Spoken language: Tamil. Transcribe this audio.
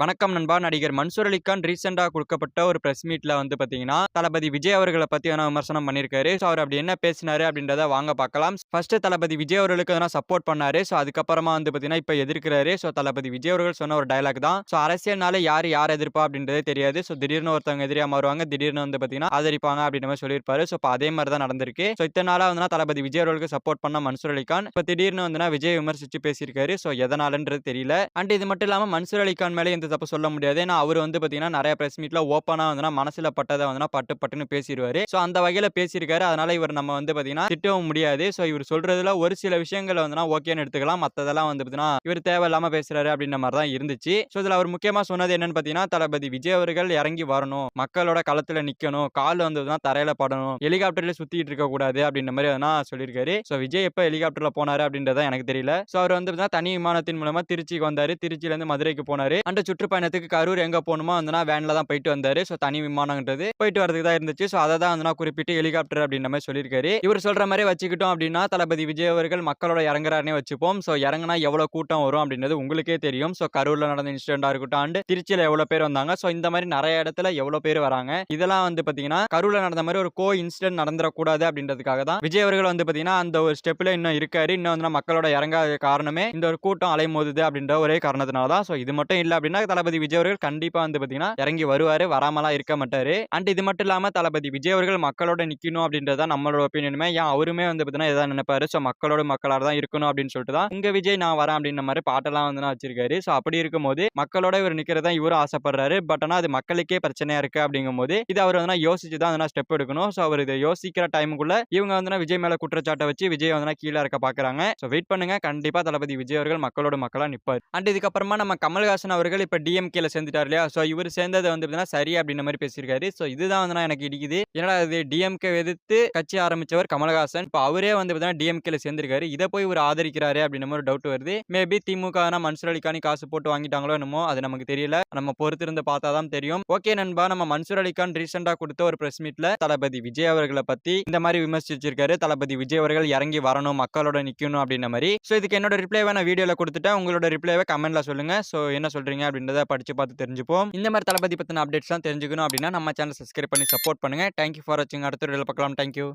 வணக்கம் நண்பா. நடிகர் மன்சூர் அலிகான் ரீசெண்டாக கொடுக்கப்பட்ட ஒரு பிரஸ் மீட்டில் வந்து பார்த்தீங்கன்னா தளபதி விஜய் அவர்களை பற்றி வேணா விமர்சனம் பண்ணியிருக்காரு ஸோ அவர் அப்படி என்ன பேசினாரு அப்படின்றத வாங்க பார்க்கலாம் ஃபர்ஸ்ட் தளபதி விஜய் அவர்களுக்கு எதனா சப்போர்ட் பண்ணாரு. ஸோ அதுக்கப்புறமா வந்து பார்த்தீங்கன்னா இப்போ எதிர்க்கிறாரு. ஸோ தளபதி விஜய் அவர்கள் சொன்ன ஒரு டயலாக் தான். ஸோ அரசியல்னால யார் யார் எதிர்ப்பா அப்படின்றதே தெரியாது. ஸோ திடீர்னு ஒருத்தவங்க எதிரியா மாறுவாங்க திடீர்னு வந்து பார்த்தீங்கன்னா ஆதரிப்பாங்க அப்படின்ற மாதிரி சொல்லியிருப்பாரு. ஸோ இப்போ அதே மாதிரி தான் நடந்திருக்கு. ஸோ இத்தனை நாளா வந்து தளபதி விஜய் அவர்களுக்கு சப்போர்ட் பண்ண மன்சூர் அலிகான். இப்போ திடீர்னு வந்து விஜய் விமர்சிச்சு பேசியிருக்காரு. ஸோ எதனாலன்றது தெரியல. அண்ட் இது மட்டும் இல்லாமல் மன்சூர் அலிகான் மேலே எந்த தப்பு சொல்ல முடியாது. ஏன்னா அவர் வந்து பாத்தீங்கன்னா நிறைய ப்ரெஸ் மீட்ல ஓப்பனா வந்து மனசுல பட்டதை வந்துனா பட்டு பட்டுன்னு பேசிடுவார். ஸோ அந்த வகையில பேசியிருக்காரு. அதனால இவர் நம்ம வந்து பாத்தீங்கன்னா திட்டவும் முடியாது. ஸோ இவர் சொல்றதுல ஒரு சில விஷயங்கள் வந்து ஓகேன்னு எடுத்துக்கலாம். மத்ததெல்லாம் வந்து பார்த்தீங்கன்னா இவர் தேவையில்லாமல் பேசுறாரு அப்படின்ற மாதிரி தான் இருந்துச்சு. ஸோ இதில் அவர் முக்கியமா சொன்னது என்னன்னு பாத்தீங்கன்னா தளபதி விஜய் அவர்கள் இறங்கி வரணும். மக்களோட களத்துல நிக்கணும். கால் வந்து பாத்தீங்கன்னா தரையில படணும். ஹெலிகாப்டர்ல சுத்திட்டு இருக்கக்கூடாது அப்படின்ற மாதிரி எதனா சொல்லியிருக்காரு. ஸோ விஜய் எப்ப ஹெலிகாப்டர்ல போனாரு அப்படின்றதான் எனக்கு தெரியல. ஸோ அவர் வந்து தனி விமானத்தின் மூலமாக திருச்சிக்கு வந்தார். திருச்சியில இருந்து மதுரைக்கு போனாரு. அண்ட் சுற்றுப்பயணத்துக்கு கரூர் எங்கே போகணுமோ வந்துனா வேனில் தான் போயிட்டு வந்தார். ஸோ தனி விமானம்ன்றது போயிட்டு வரதுக்கு தான் இருந்துச்சு. ஸோ அதை தான் வந்து குறிப்பிட்டு ஹெலிகாப்டர் அப்படின்ற மாதிரி சொல்லியிருக்காரு. இவர் சொல்கிற மாதிரி வச்சுக்கிட்டோம் அப்படின்னா தளபதி விஜய் அவர்கள் மக்களோட இறங்குறாருனே வச்சுப்போம். ஸோ இறங்குனா எவ்வளோ கூட்டம் வரும் அப்படின்றது உங்களுக்கே தெரியும். ஸோ கரூரில் நடந்த இன்சிடென்டா இருக்கட்டும் அண்டு திருச்சியில் எவ்வளோ பேர் வந்தாங்க. ஸோ இந்த மாதிரி நிறைய இடத்துல எவ்வளோ பேர் வராங்க. இதெல்லாம் வந்து பார்த்தீங்கன்னா கரூரில் நடந்த மாதிரி ஒரு கோ இன்சிடென்ட் நடந்துடக்கூடாது அப்படின்றதுக்காக தான். விஜய் அவர்கள் வந்து பார்த்தீங்கன்னா அந்த ஒரு ஸ்டெப்பில் இன்னும் இருக்காரு. இன்னும் வந்து மக்களோட இறங்காத காரணமே இந்த ஒரு கூட்டம் அலைமோதுது அப்படின்ற ஒரே காரணத்தினால தான். ஸோ இது மட்டும் இல்லை அப்படின்னா தளபதி விஜய் அவர்கள் கண்டிப்பா வந்து பாத்தீங்கன்னா இறங்கி வருவாரு வராமலாம் இருக்க மாட்டாரு. அண்ட் இது மட்டும் இல்லாம தளபதி விஜய் அவர்கள் மக்களோட நிக்கணும் அப்படின்றத நம்மளோட ஒப்பீனியனுமே ஏன் அவருமே வந்து பாத்தீங்கன்னா எதாவது நினைப்பாரு. ஸோ மக்களோட மக்களாக தான் இருக்கணும் அப்படின்னு சொல்லிட்டு தான் உங்க விஜய் நான் வரேன் அப்படின்ற மாதிரி பாட்டெல்லாம் வந்து நான் வச்சிருக்காரு. ஸோ அப்படி இருக்கும்போது மக்களோட இவர் நிக்கிறதா இவரும் ஆசைப்படுறாரு. பட் ஆனா அது மக்களுக்கே பிரச்சனையா இருக்கு அப்படிங்கும் போது இது அவர் வந்து யோசிச்சு தான் வந்து ஸ்டெப் எடுக்கணும். ஸோ அவர் இதை யோசிக்கிற டைமுக்குள்ள இவங்க வந்து விஜய் மேல குற்றச்சாட்டை வச்சு விஜய் வந்து கீழே இருக்க பாக்குறாங்க. ஸோ வெயிட் பண்ணுங்க. கண்டிப்பா தளபதி விஜய் அவர்கள் மக்களோட மக்களா நிப்பார். அண்ட் இதுக்கப்புறமா நம்ம கமல்ஹாசன் அவர்கள் இப்போ டிஎம்கேல சேர்ந்துட்டார் இல்லையா? ஸோ இவர் சேர்ந்தது வந்து பார்த்தீங்கன்னா சரி அப்படின்ற மாதிரி பேசியிருக்காரு. ஸோ இதுதான் வந்து எனக்கு இடிக்குது. ஏன்னா இது? டிஎம்கே எதிர்த்து கட்சி ஆரம்பிச்சவர் கமலஹாசன். இப்போ அவரே வந்து பார்த்தீங்கன்னா டிஎம்கேல சேர்ந்திருக்காரு. இதை போய் இவர் ஆதரிக்கிறாரு அப்படின்ற மாதிரி டவுட் வருது. மேபி திமுக மன்சூர் அலிகானி காசு போட்டு வாங்கிட்டாங்களோ என்னமோ அது நமக்கு தெரியல. நம்ம பொறுத்திருந்து பார்த்தா தான் தெரியும். ஓகே நண்பா நம்ம மன்சூர் அலிகான் ரீசெண்டாக கொடுத்த ஒரு பிரஸ் மீட்ல தளபதி விஜய் அவர்களை பத்தி இந்த மாதிரி விமர்சிச்சிருக்காரு. தளபதி விஜய் அவர்கள் இறங்கி வரணும் மக்களோட நிக்கணும் அப்படின்ற மாதிரி. ஸோ இதுக்கு என்னோட ரிப்ளைவை நான் வீடியோல கொடுத்துட்டேன். உங்களோட ரிப்ளைவை கமெண்ட்ல சொல்லுங்க. ஸோ என்ன சொல்றீங்க அப்படின்றத படிச்சு பார்த்து தெரிஞ்சுப்போம். இந்த மாதிரி தளபதி பத்தின அப்டேட்ஸ்லாம் தெரிஞ்சுக்கணும் அப்படின்னா நம்ம சேனல் சப்ஸ்கிரைப் பண்ணி சப்போர்ட் பண்ணுங்க. தேங்க்யூ ஃபார் வாட்சிங் அடுத்த வீடியோவில் பார்க்கலாம். தேங்க்யூ